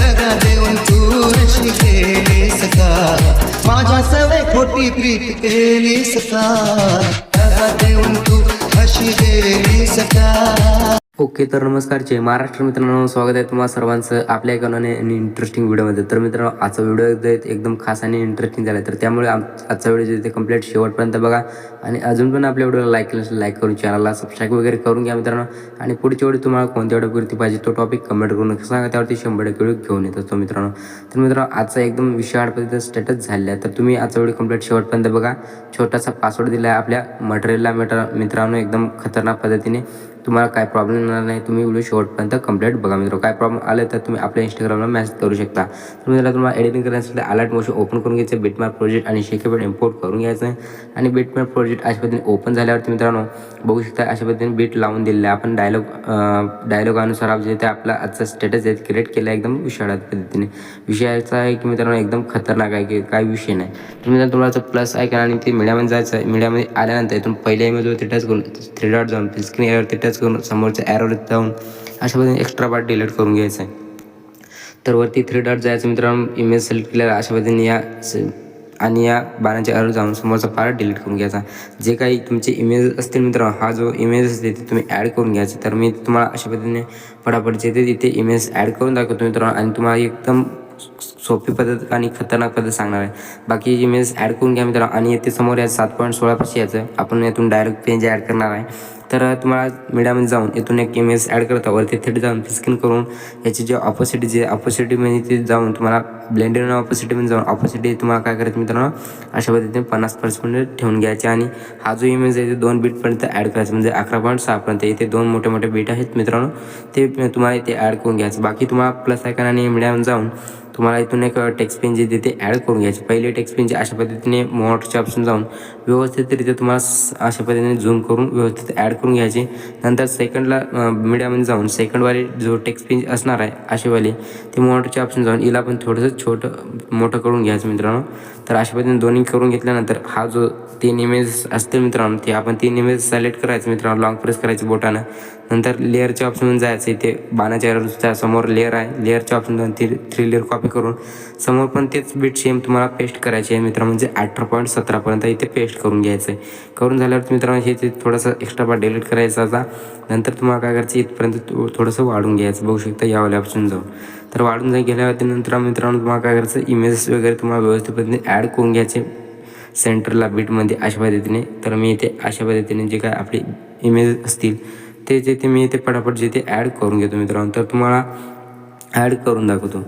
जगा देऊन तू रशी गेली सखा माझ्या सवय खोटी प्रीत केली सखा जगा देऊन तू अशी गेली सका। ओके तर नमस्कार जय महाराष्ट्र मित्रांनो. स्वागत आहे तुम्हाला सर्वांचं आपल्या एका आणि इंटरेस्टिंग व्हिडिओमध्ये तर मित्रांनो आजचा व्हिडिओ एकदम- एकदम खास आणि इंटरेस्टिंग झाला आहे तर त्यामुळे आम आजचा व्हिडिओ जे ते कंप्लीट शेवटपर्यंत बघा. आणि अजून पण आपल्या व्हिडिओला लाईक केलं लाईक करून चॅनलला सबस्क्राईब वगैरे करून घ्या मित्रांनो. आणि पुढच्या वेळी तुम्हाला कोणत्या व्हिडिओवरती पाहिजे तो टॉपिक कमेंट करून सांगा त्यावरती शंभर टक्के व्हिडिओ घेऊन येत असतो मित्रांनो. तर मित्रांनो आजचा एकदम विशाळ पद्धतीचा स्टेटस झालेला आहे. तर तुम्ही आजचा व्हिडिओ कंप्लीट शेवटपर्यंत बघा. छोटासा पासवर्ड दिला आहे आपल्या मटेरियलला मित्र मित्रांनो एकदम खतरनाक पद्धतीने. तुम्हाला काय प्रॉब्लेम येणार नाही तुम्ही व्हिडिओ शेवटपर्यंत कंप्लीट बघा मित्र. काय प्रॉब्लेम आले तर तुम्ही आपल्या इंस्टाग्रामला मॅसेज करू शकता. तर मित्रांनो तुम्हाला एडिटिंग करण्यासाठी अलर्ट मोशन ओपन करून घ्यायचं बिटमॅप प्रोजेक्ट आणि शेकेपेट इम्पोर्ट करून घ्यायचं आहे. आणि बिटमॅप प्रोजेक्ट अशा पद्धतीने ओपन झाल्यावरती मित्रांनो बघू शकता अशा पद्धतीने बीट लावून दिलेलं आहे. आपण डायलॉग डायलॉगानुसार आप जे ते आपला आजचा स्टेटस आहे क्रिएट केला एकदम विषयात पद्धतीने. विषयाचा आहे की मित्रांनो एकदम खतरनाक आहे की काय विषय नाही. तर मित्रांनो तुम्हाला प्लस आहे का आणि ते मीडियामध्ये जायचं आहे. मीडियामध्ये आल्यानंतर इथून पहिल्या इमेजवरती टच करून थ्री डॉट जाऊन स्क्रीन एअरवरती टच करून समोरच्या ॲरोवरती जाऊन अशा पद्धतीने एक्स्ट्रा पार्ट डिलीट करून घ्यायचं आहे. तर वरती थ्री डॉट जायचं मित्रांनो इमेज सिलेक्ट केल्यावर अशा पद्धतीने या आणि या बाणाच्या अर जाऊन समोरचा पार्ट डिलीट करून घ्यायचा जे काही तुमचे इमेज असतील मित्रांनो हा जो इमेज असते ते तुम्ही ॲड करून घ्यायचा तर मी तुम्हाला अशा पद्धतीने फटाफट जे ते तिथे इमेज ॲड करून दाखवतो मित्रांनो आणि तुम्हाला एकदम सोपी पद्धत आणि खतरनाक पद्धत सांगणार आहे. बाकी इमेज ॲड करून घ्या मित्रांनो आणि येथे समोर या सात पॉईंट सोळापाशी यायचं आपण यातून डायरेक्ट पेज ॲड करणार आहे. तर तुम्हाला मीडियामध्ये जाऊन इथून एक इमेज ॲड करता वरती थेट जाऊन स्किन करून याची जे ऑपोसिटी जे ऑपोसिटीमध्ये ते जाऊन तुम्हाला ब्लेंडेड ऑपोसिटीमध्ये जाऊन ऑपोसिटी तुम्हाला काय करायचं मित्रांनो अशा पद्धतीने पन्नास पर्सेंट ठेवून घ्यायचे. आणि हा जो इमेज आहे ते दोन बीटपर्यंत ॲड करायचं. म्हणजे अकरा पॉईंट सहापर्यंत इथे दोन मोठे मोठे बीट आहेत मित्रांनो. ते तुम्हाला इथे ॲड करून घ्यायचं. बाकी तुम्हाला प्लस आयकन आणि मीडियामध्ये जाऊन तुम्हाला त्यातून एक टेक्स्ट पेन जे तिथे ॲड करून घ्यायचे. पहिले टेक्स्ट पेनचे अशा पद्धतीने मोटच्या ऑप्शन जाऊन व्यवस्थितरित्या तुम्हाला अशा पद्धतीने झूम करून व्यवस्थित ॲड करून घ्यायचे. नंतर सेकंडला मीडियामध्ये जाऊन सेकंडवाले जो टेक्स्ट पेन असणार आहे असेवाले ते मोटच्या ऑप्शन जाऊन हिला पण थोडंसं छोटं मोठं करून घ्यायचं मित्रांनो. तर अशा पद्धतीने दोन्ही करून घेतल्यानंतर हा जो तीन इमेज असतील मित्रांनो ते आपण तीन इमेज सिलेक्ट करायचं मित्रांनो. लॉंग प्रेस करायचं बोटानं. नंतर लेअरच्या ऑप्शन जायचं इथे बाणाच्या arrowच्या समोर लेअर आहे. लेअरच्या ऑप्शन जाऊन ती थ्री लेअर कॉपी करून समोर पण तेच बीट सेम तुम्हाला पेस्ट करायची आहे मित्र म्हणजे अठरा पॉईंट सतरापर्यंत इथे पेस्ट करून घ्यायचं आहे. करून झाल्यावर मित्रांनो हे ते थोडंसं एक्स्ट्रा पार्ट डिलीट करायचा होता नंतर तुम्हाला काय करायचं इथपर्यंत थोडंसं वाढून घ्यायचं. बघू शकता यावाल्या ऑप्शन जाऊन तर वाढून जाई गेल्यावरती नंतर मित्रांनो तुम्हाला काय करायचं इमेजेस वगैरे तुम्हाला व्यवस्थित पद्धतीने ॲड करून घ्यायचे सेंटरला बीटमध्ये अशा पद्धतीने. तर मी इथे अशा पद्धतीने जे काय आपले इमेज असतील ते जे ते मी ते पटापट जे ते ॲड करून घेतो मित्रांनो. तर तुम्हाला ॲड करून दाखवतो.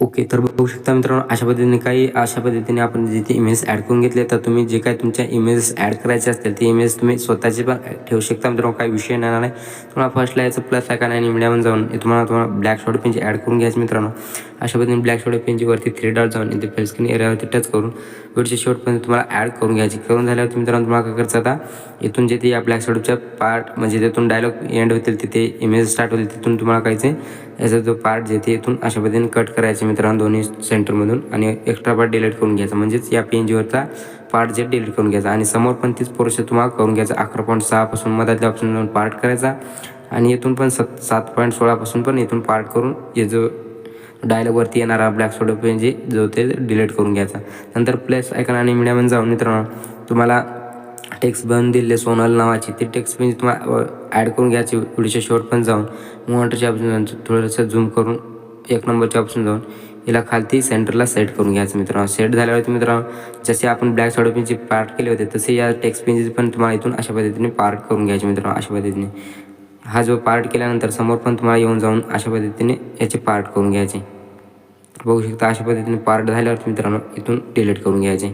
ओके तर बघू शकता मित्रांनो अशा पद्धतीने काही अशा पद्धतीने आपण जिथे इमेज ॲड करून घेतले तर तुम्ही जे काय तुमच्या इमेजेस ॲड करायचे असतील ते इमेज तुम्ही स्वतःचे पण ठेवू शकता मित्रांनो काही विषय येणार नाही. तुम्हाला फर्स्टला याचं प्लस आहे आणि मीडियामध्ये जाऊन तुम्हाला तुम्हाला ब्लॅक शॉर्ट पेनची ॲड करून घ्यायचं मित्रांनो. अशा पद्धतीने ब्लॅक शॉर्ट पेनची वरती थ्री डॉट जाऊन इथे फुलस्क्रीन एरियावरती टच करून वरच्या शेवटपर्यंत तुम्हाला ॲड करून घ्यायची. करून झाल्यावर मित्रांनो तुम्हाला काय करायचं आता इथून जे ते या ब्लॅक शॉर्टच्या पार्ट म्हणजे तिथून डायलॉग एंड होतील तिथे इमेज स्टार्ट होतील तिथून तुम्हाला कायचे याचा जो पार्ट जे ते इथून अशा पद्धतीने कट करायचे मित्रांनो दोन्ही सेंटरमधून आणि एक्स्ट्रा पार्ट डिलीट करून घ्यायचा. म्हणजेच या पी एन जीवरचा पार्ट जे डिलीट करून घ्यायचा. आणि समोर पण तीच प्रोसेस तुम्हाला करून घ्यायचा. अकरा पॉईंट सहापासून मधातल्या ऑप्शन जाऊन पार्ट करायचा. आणि इथून पण सत सात पॉईंट सोळापासून पण इथून पार्ट करून हे जो डायलॉगवरती येणारा ब्लॅक सोडो पेन जे जो ते डिलीट करून घ्यायचा. नंतर प्लस आयकन आणि मीडियामध्ये जाऊन मित्रांनो तुम्हाला टेक्स्ट बनवून दिले सोनल नावाची ते टेक्स्ट पेन तुम्हाला ॲड करून घ्यायची. व्हिडिओच्या शेवट पण जाऊन मोटरच्या ऑप्शन थोडंसं झूम करून एक नंबरच्या ऑप्शन जाऊन हिला खालती सेंटरला सेट करून घ्यायचं मित्रांनो. सेट झाल्यावरती मित्रांनो जसे आपण ब्लॅक शॉडो पेनचे पार्ट केले होते तसे या टेक्स्ट पेनचे पण तुम्हाला इथून अशा पद्धतीने पार्ट करून घ्यायचे मित्रांनो अशा पद्धतीने. हा जो पार्ट केल्यानंतर समोर पण तुम्हाला येऊन जाऊन अशा पद्धतीने याचे पार्ट करून घ्यायचे. बघू शकता अशा पद्धतीने पार्ट झाल्यावरती मित्रांनो इथून डिलीट करून घ्यायचे.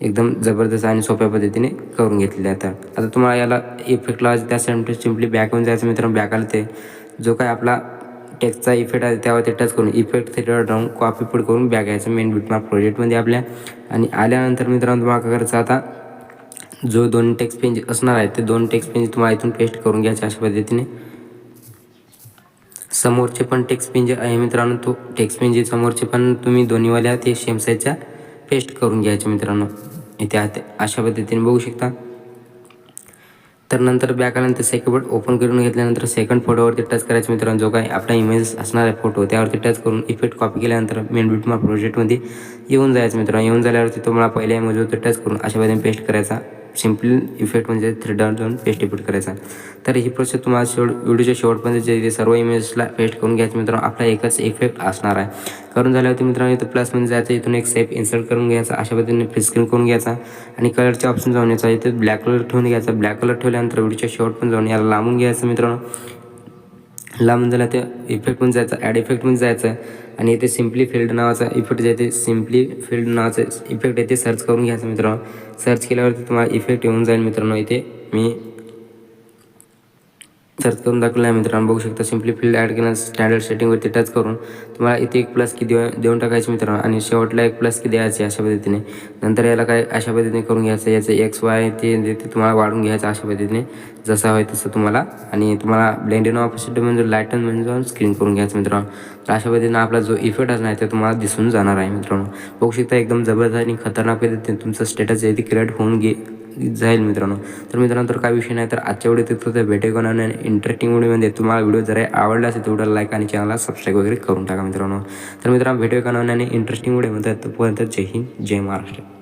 एकदम जबरदस्त आणि सोप्या पद्धतीने करून घेतलेले आता. आता तुम्हाला याला इफेक्ट लावायचं त्या सिम्पली सिम्पली बॅक होऊन जायचं मित्रांनो बॅक आलं ते. जो काय आपला टेक्सचा इफेक्ट आहे त्यावर ते टच करून इफेक्ट थिएटर राहून कॉपी पुट करून बॅग घ्यायचं मेन बिटमार्क प्रोजेक्टमध्ये आपल्या. आणि आल्यानंतर मित्रांनो तुम्हाला काय करायचं आता जो दोन टेक्स्ट पेंज असणार आहे ते दोन टेक्स्ट पेंज तुम्हाला इथून पेस्ट करून घ्यायचे अशा पद्धतीने. समोरचे पण टेक्स्ट पेंज आहे मित्रांनो तो टेक्स्ट पेंज समोरचे पण तुम्ही दोन्हीवाल्या ते सेम साईजच्या पेस्ट करून घ्यायचे मित्रांनो. इथे आत अशा पद्धतीने बघू शकता. तर नंतर बॅक आल्यानंतर सेकंड ओपन करून घेतल्यानंतर सेकंड फोटोवरती टच करायचं मित्रांनो. जो काही आपला इमेज असणार आहे फोटो त्यावरती टच करून इफेक्ट कॉपी केल्यानंतर मेन बिटमा प्रोजेक्टमध्ये येऊन जायचं मित्रांनो. येऊन झाल्यावरती तुम्हाला पहिल्या इमेजवरती टच करून अशा पद्धतीने पेस्ट करायचा सिम्पली इफेक्ट म्हणजे थ्री डॉट जाऊन पेस्ट इफेक्ट करायचा. तर ही प्रोसेस तुम्हाला शेवट व्हिडिओच्या शेवटपर्यंत जे सर्व इमेजला पेस्ट करून घ्यायचं मित्रांनो आपला एकच इफेक्ट असणार आहे. करून झाल्यावरती मित्रांनो इथं प्लसमध्ये जायचं इथून एक सेप इन्सर्ट करून घ्यायचा अशा पद्धतीने फ्री स्क्रीन करून घ्यायचा. आणि कलरचे ऑप्शन जाऊन यायचा इथे ब्लॅक कलर ठेवून घ्यायचा. ब्लॅक कलर ठेवल्यानंतर व्हिडिओच्या शेवट पण जाऊन याला लांबून घ्यायचं मित्रांनो. लांबून झाला ते पण जायचं ॲड इफेक्ट पण जायचं. आणि इथे सिम्पली फील्ड नावाचा इफेक्ट जे ते सिम्पली फील्ड नावाचं इफेक्ट आहे ते सर्च करून घ्यायचं मित्रांनो. सर्च केल्यावरती तुम्हाला इफेक्ट येऊन जाईल मित्रांनो. इथे मी सर्च करून दाखवलं आहे मित्रांनो. बघू शकता सिम्पली फील्ड ॲड केलं स्टँडर्ड सेटिंगवरती टच करून तुम्हाला इथे एक प्लस की देऊ देऊन टाकायचे मित्रांनो. आणि शेवटला एक प्लस की द्यायची अशा पद्धतीने. नंतर याला काय अशा पद्धतीने करून घ्यायचं याचं एक्स वाय ते ते तुम्हाला वाढून घ्यायचं अशा पद्धतीने. जसं हवं तसं तुम्हाला. आणि तुम्हाला ब्लेंडिन ऑपोजिट म्हणजे लाईटन म्हणजे जाऊन स्क्रीन करून घ्यायचं मित्रांनो. तर अशा पद्धतीने आपला जो इफेक्ट असणार आहे ते तुम्हाला दिसून जाणार आहे मित्रांनो. बघू शकता एकदम जबरदस्त आणि खतरनाक पद्धतीने तुमचं स्टेटस आहे ते क्रिएट होऊन घे जाईल मित्रांनो. तर मित्रांनो तर काय विषय नाही तर आजच्या व्हिडिओ तिथं तर भेटे कोणा इंटरेस्टिंग व्हिडिओमध्ये तुम्हाला व्हिडिओ जरा आवडला असेल तेवढा लाईक आणि चॅनलला सबस्क्राईब वगैरे करून टाका मित्रांनो. तर मित्रांनो भेटूया का नव्याने इंटरेस्टिंग व्हिडिओमध्ये तोपर्यंत जय हिंद जय महाराष्ट्र.